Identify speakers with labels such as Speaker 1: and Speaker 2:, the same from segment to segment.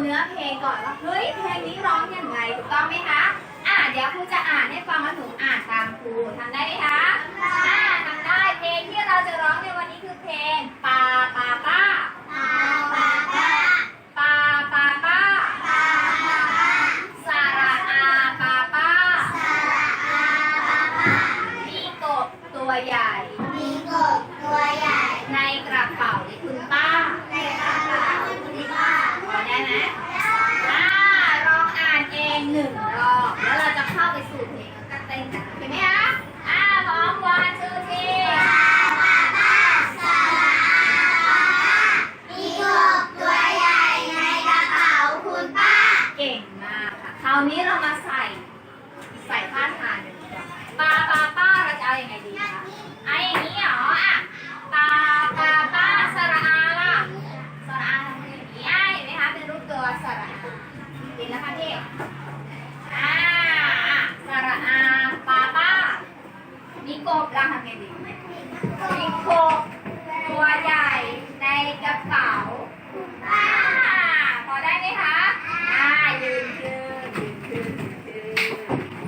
Speaker 1: เนื้อเพลงก่อนว่าเฮ้ยเพลงนี้ร้องยังไงถูกต้องไหมคะอะเดี๋ยวครูจะอ่านให้ฟังแล้วหนูอ่านตามครูทำได้ไหมคะอ่าทำได้เพลงที่เราจะร้องในวันนี้คือเพลงปาปาปา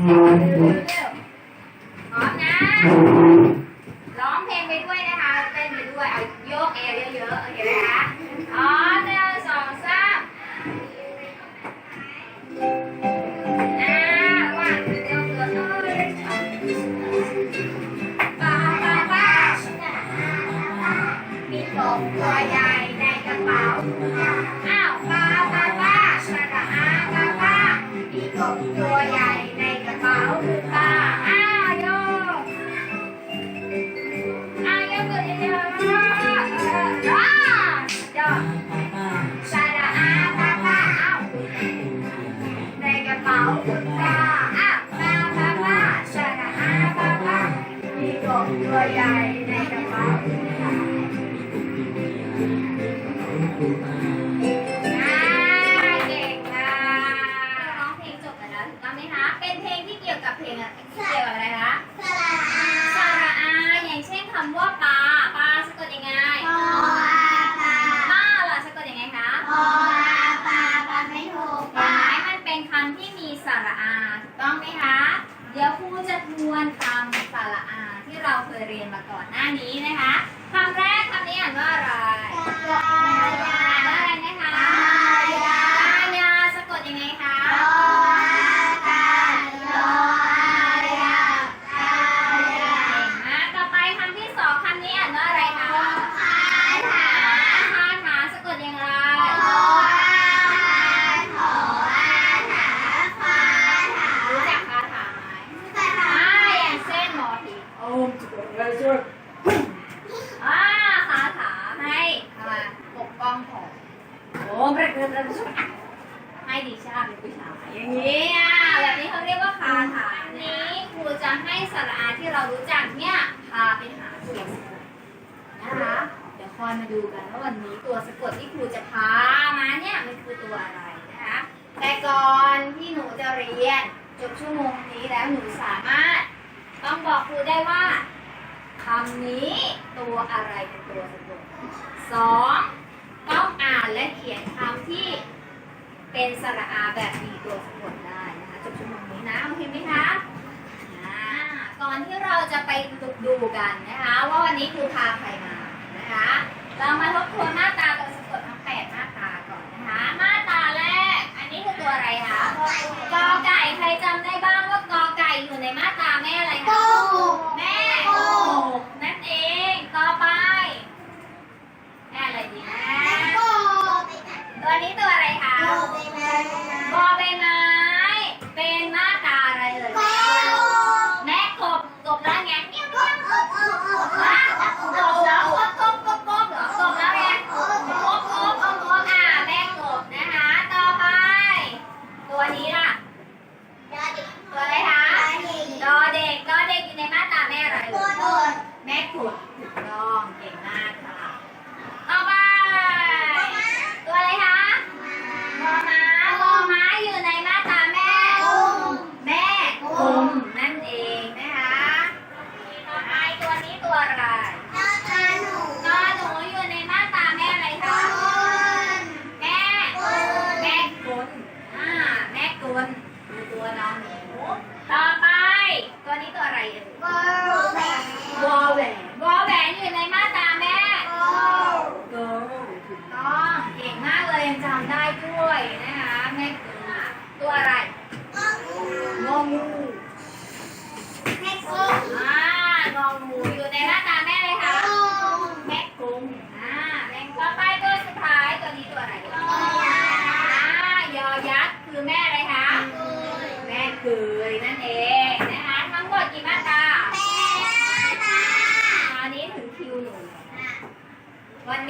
Speaker 1: ขึ้น ยเรียนมาก่อนหน้านี้นะคะคำแรกคำนี้อ่านว่าอะไร มอ่าคาถาให้มาปกป้องผมโอ้ประเกิดประชุมให้ดิชาเป็นผู้ชายอย่างนี้อะแบบนี้เขาเรียกว่าคาถานี้ครูจะให้สระอาที่เรารู้จักเนี่ยพาไปหาตัวสะกดนะคะ เดี๋ยวคอยมาดูกันว่าวันนี้ตัวสะกดที่ครูจะพามาเนี่ยมันคือตัวอะไรนะคะ แต่ก่อนที่หนูจะเรียนจบชั่วโมงนี้แล้วหนูสามารถ ต้องบอกครูได้ว่า คำนี้ตัวอะไรเป็นตัวสะกดสองต้องอ่านและเขียนคำที่เป็นสระอาแบบมีตัวสะกดได้นะคะจบชั่วโมงนี้นะโอเคไหมคะอ่าก่อนที่เราจะไปดูดูกันนะคะ ว่าวันนี้ครูพาใครมานะคะ เรามาทบทวนหน้าตาตัวสะกดทั้งแปดหน้าตาก่อนนะคะหน้าตาแรก อันนี้คือตัวอะไรคะกอไก่ใครจำได้บ้างว่ากอไก่อยู่ในมาตราแม่อะไรคะแม่ กบนั่นเอง ต่อไปแม่อะไรดีนะตัวนี้ตัวอะไรคะ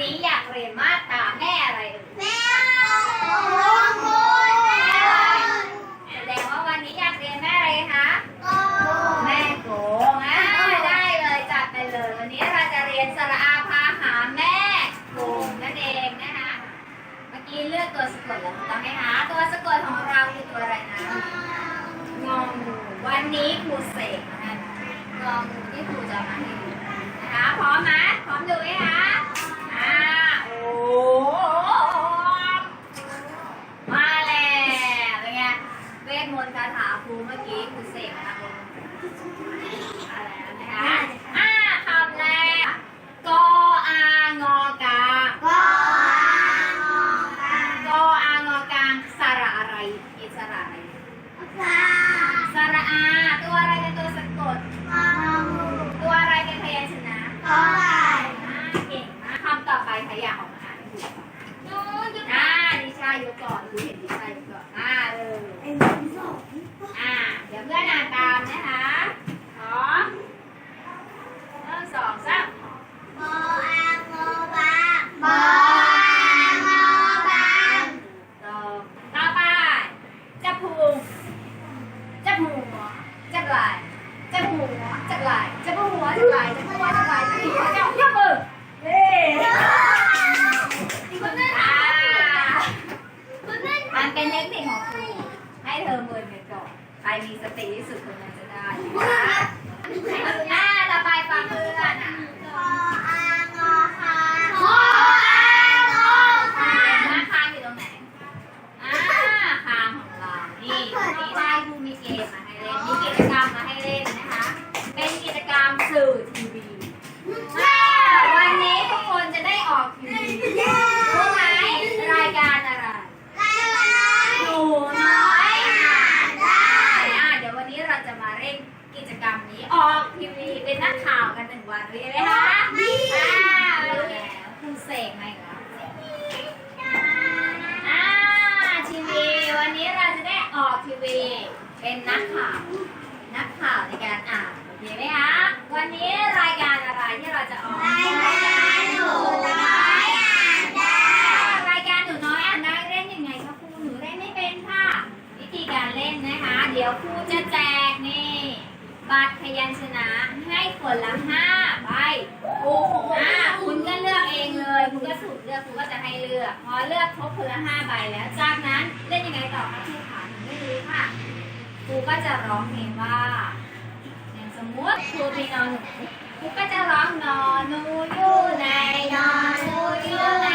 Speaker 1: นิ้งอยากเรียนมาตาแม่อะไรแม่คุณคุณแม่แสดงว่าวันนี้อยากเรียนแม่อะไรคะแม่โกง่ได้เลยจัดไปเลย วันนี้เราจะเรียนสระอาพาหาแม่โกงนั่นเองนะคะ เมื่อกี้เลือกตัวสะกดแล้วถูกต้องไหมคะตัวสะกดของเราคือตัวอะไรนะงองูวันนี้ครูเสกนะงงูที่ครูจะมาให้ดูนะคะพร้อมไหม ดีไหมคะ วันนี้รายการอะไรที่เราจะออกรายการหนูน้อยอ่านได้รายการหนูน้อยอ่านได้เล่นยังไงคะครูหนูเล่นไม่เป็นค่ะ วิธีการเล่นนะคะ เดี๋ยวครูจะแจกนี่บัตรพยัญชนะให้คนละห้าใบโอ้โหคุณก็เลือกเองเลย คุณก็สุ่มเลือกคุณก็จะให้เลือก พอเลือกครบคนละห้าใบแล้ว จากนั้นเล่นยังไงต่อคะครูขาหนูไม่รู้ค่ะครูก็จะร้องเพลงว่า สมมติครูมีนอนหนูครูก็จะร้องนอนหนูอยู่ในนอนหนูอยู่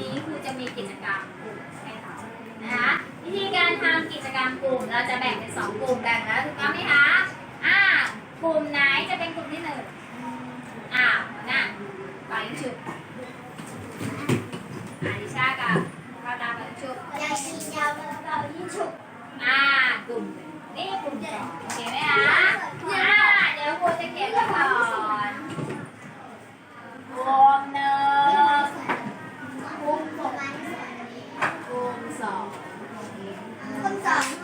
Speaker 1: นี้คือจะมีกิจกรรมกลุ่มให้เรานะคะวิธีการทำกิจกรรมกลุ่มเราจะแบ่งเป็นสองกลุ่มแบ่งแล้วถูกต้องไหมคะอ่ากลุ่มไหนจะเป็นกลุ่มที่หนึ่งอ่าวน่ะปล่อยชุดอาดิชากับข้าวตาปล่อยชุดยาชียาวกับเป่ายิงฉุก
Speaker 2: อ่า
Speaker 1: กลุ่มนี่กลุ่มสองโอเคไหมคะอ่าเดี๋ยวค
Speaker 2: รูจะเก็บก่
Speaker 1: อนกลุ่มหนึ่ง สองคนสอง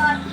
Speaker 1: God.